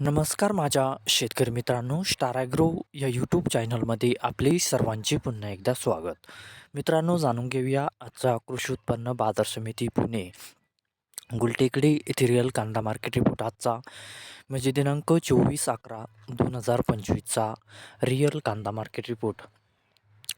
नमस्कार माझ्या शेतकरी मित्रांनो स्टार ॲग्रो या यूट्यूब चॅनलमध्ये आपले सर्वांचे पुन्हा एकदा स्वागत. मित्रांनो जाणून घेऊया आजचा कृषी उत्पन्न बाजार समिती पुणे गुलटेकडी इथिरियल कांदा मार्केट रिपोर्ट आजचा. म्हणजे दिनांक चोवीस अकरा दोन हजार पंचवीसचा रिअल कांदा मार्केट रिपोर्ट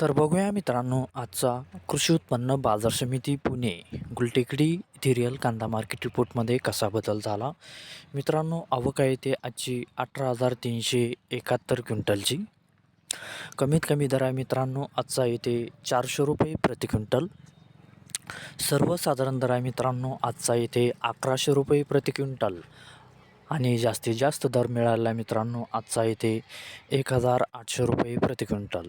तर बघूया मित्रांनो आजचा कृषी उत्पन्न बाजार समिती पुणे गुलटेकडी येथे कांदा मार्केट रिपोर्टमध्ये कसा बदल झाला? मित्रांनो आवक आहे ते आजची अठरा हजार तीनशे एकाहत्तर क्विंटलची. कमीत कमी दर आहे मित्रांनो आजचा येते चारशे रुपये प्रति क्विंटल. सर्वसाधारण दर आहे मित्रांनो आजचा येथे अकराशे रुपये प्रति क्विंटल. आणि जास्तीत जास्त दर मिळाला मित्रांनो आजचा येते एक हजार आठशे रुपये प्रति क्विंटल.